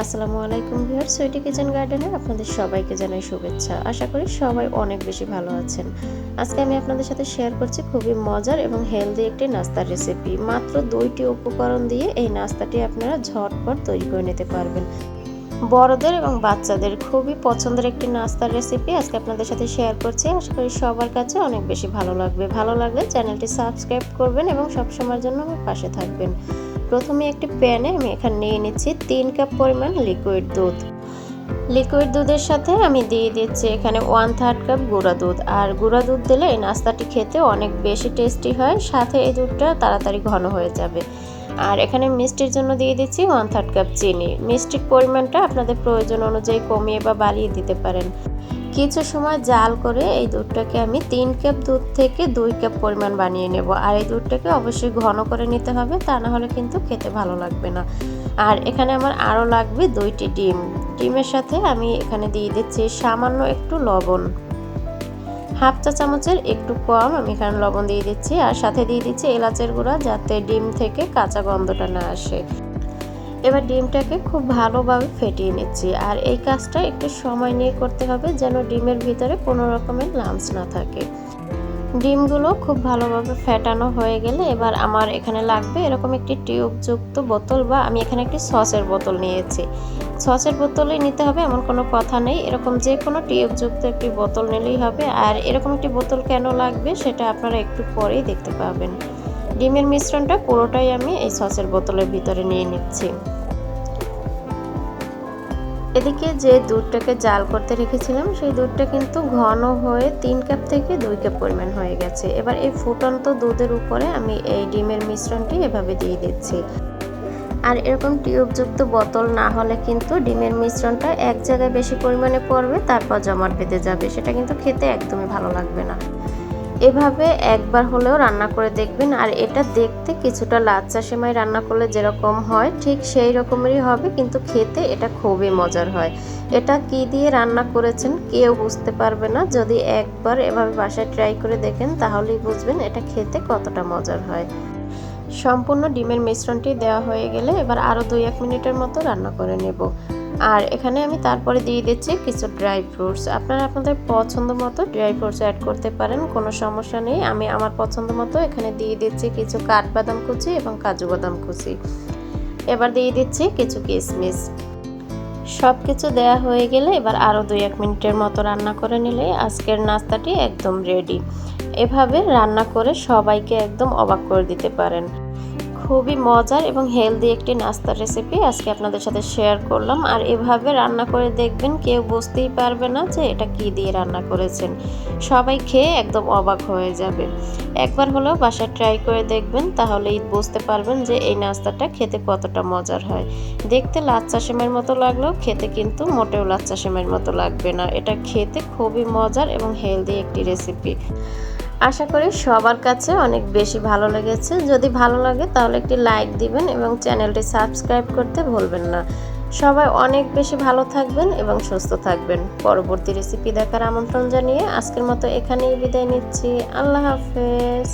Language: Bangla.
আসসালামু আলাইকুম ভিউয়ার সুইটি কিচেন গার্ডেনে আপনাদের সবাইকে জানাই শুভেচ্ছা। আশা করি সবাই অনেক বেশি ভালো আছেন। আজকে আমি আপনাদের সাথে শেয়ার করছি খুবই মজার এবং হেলদি একটি নাস্তার রেসিপি মাত্র দুইটি উপকরণ দিয়ে এই নাস্তাটি আপনারা ঝটপট তৈরি করে নিতে পারবেন। বড়দের এবং বাচ্চাদের। খুবই পছন্দের একটি নাস্তার রেসিপি আজকে আপনাদের সাথে শেয়ার করছি। আশা করি সবার কাছে অনেক বেশি ভালো লাগবে। ভালো লাগলে চ্যানেলটি সাবস্ক্রাইব করবেন এবং সবসময়ের জন্য আমার পাশে থাকবেন। প্রথমে একটি প্যানে আমি এখানে নিয়ে নিচ্ছি তিন কাপ পরিমাণ লিকুইড দুধ। লিকুইড দুধের সাথে আমি দিয়ে দিচ্ছি এখানে ওয়ান থার্ড কাপ গুঁড়া দুধ। আর গুঁড়া দুধ দিলে এই নাস্তাটি খেতে অনেক বেশি টেস্টি হয়। সাথে এই দুধটা তাড়াতাড়ি ঘন হয়ে যাবে। আর এখানে মিষ্টির জন্য দিয়ে দিচ্ছি ওয়ান থার্ড কাপ চিনি। মিষ্টির পরিমাণটা আপনাদের প্রয়োজন অনুযায়ী কমিয়ে বা বাড়িয়ে দিতে পারেন। কিছু সময় জাল করে এই দুধটাকে আমি তিন কাপ দুধ থেকে দুই কাপ পরিমাণ বানিয়ে নেব। আর এই দুধটাকে অবশ্যই ঘন করে নিতে হবে, তা না হলে কিন্তু খেতে ভালো লাগবে না। আর এখানে আমার আরও লাগবে দুইটি ডিম। ডিমের সাথে আমি এখানে দিয়ে দিচ্ছি সামান্য একটু লবণ। হাফ চা চামচের একটু কম, আমি এখানে লবণ দিয়ে দিচ্ছি। আর সাথে দিয়ে দিচ্ছি এলাচের গুঁড়া যাতে ডিম থেকে কাঁচা গন্ধটা না আসে। এবার ডিমটাকে খুব ভালোভাবে ফেটিয়ে নিচ্ছি। আর এই কাজটা একটু সময় নিয়ে করতে হবে যেন ডিমের ভিতরে কোনো রকমের লাম্স না থাকে। ডিমগুলো খুব ভালোভাবে ফেটানো হয়ে গেলে এবার আমার এখানে লাগবে এরকম একটি টিউবযুক্ত বোতল বা আমি এখানে একটি সসের বোতল নিয়েছি। সসের বোতলেই নিতে হবে, এমন কোনো কথা নেই। এরকম যে কোনো টিউবযুক্ত একটি বোতল নিলেই হবে। আর এরকম একটি বোতল কেন লাগবে সেটা আপনারা একটু পরেই দেখতে পাবেন। ডিমের মিশ্রণটা পুরোটাই আমি এই সসের বোতলের ভিতরে নিয়ে নিচ্ছি। এদিকে যে দুধটাকে জাল করতে রেখেছিলাম, সেই দুধটা কিন্তু ঘন হয়ে তিন কাপ থেকে দুই কাপ পরিমাণ হয়ে গেছে। এবার এই ফুটন্ত দুধের উপরে আমি এই ডিমের মিশ্রণটি এভাবে দিয়ে দিচ্ছি। আর এরকম টিউবযুক্ত বোতল না হলে কিন্তু ডিমের মিশ্রণটা এক জায়গায় বেশি পরিমাণে পড়বে, তারপর জমাট বেঁধে যাবে। সেটা কিন্তু খেতে একদমই ভালো লাগবে না। এভাবে একবার হলেও রান্না করে দেখবেন, আর এটা দেখতে কিছুটা লাচ্চা সেমাই রান্না করলে যেরকম হয়, ঠিক সেই রকমেরই হবে, কিন্তু খেতে এটা খুবই মজার হয়। এটা কি দিয়ে রান্না করেছেন কেউ বুঝতে পারবে না, যদি একবার এভাবে বাসায় ট্রাই করে দেখেন, তাহলেই বুঝবেন এটা খেতে কতটা মজার হয়। সম্পূর্ণ ডিমের মিশ্রণটি দেওয়া হয়ে গেলে এবার আরও দুই এক মিনিটের মতো রান্না করে নেব। আর এখানে আমি তারপরে দিয়ে দিচ্ছি কিছু ড্রাই ফ্রুটস আপনারা আপনাদের পছন্দ মতো ড্রাই ফ্রুটস অ্যাড করতে পারেন, কোনো সমস্যা নেই। আমি আমার পছন্দ মতো এখানে দিয়ে দিচ্ছি কিছু কাঠবাদাম কুচি এবং কাজু বাদাম কুচি। এবার দিয়ে দিচ্ছি কিছু কিশমিশ সব কিছু দেওয়া হয়ে গেলে এবার আরও দুই এক মিনিটের মতো রান্না করে নিলে আজকের নাস্তাটি একদম রেডি এভাবে রান্না করে সবাইকে একদম অবাক করে দিতে পারেন। খুবই মজার এবং হেলদি একটি নাস্তার রেসিপি আজকে আপনাদের সাথে শেয়ার করলাম। আর এভাবে রান্না করে দেখবেন, কেউ বুঝতেই পারবে না যে এটা কি দিয়ে রান্না করেছেন। সবাই খেয়ে একদম অবাক হয়ে যাবে। একবার হলেও বাসায় ট্রাই করে দেখবেন, তাহলেই বুঝতে পারবেন যে এই নাস্তাটা খেতে কতটা মজার হয়। দেখতে লাচ্চা সেমের মতো লাগলেও খেতে কিন্তু মোটেও লাচ্চা সেমের মতো লাগবে না। এটা খেতে খুবই মজার এবং হেলদি একটি রেসিপি আশা করি সবার কাছে অনেক বেশি ভালো লেগেছে। যদি ভালো লাগে তাহলে একটি লাইক দিবেন এবং চ্যানেলটি সাবস্ক্রাইব করতে ভুলবেন না। সবাই অনেক বেশি ভালো থাকবেন এবং সুস্থ থাকবেন। পরবর্তী রেসিপি দেখার আমন্ত্রণ জানিয়ে আজকের মতো এখানেই বিদায় নিচ্ছি। আল্লাহ হাফেজ।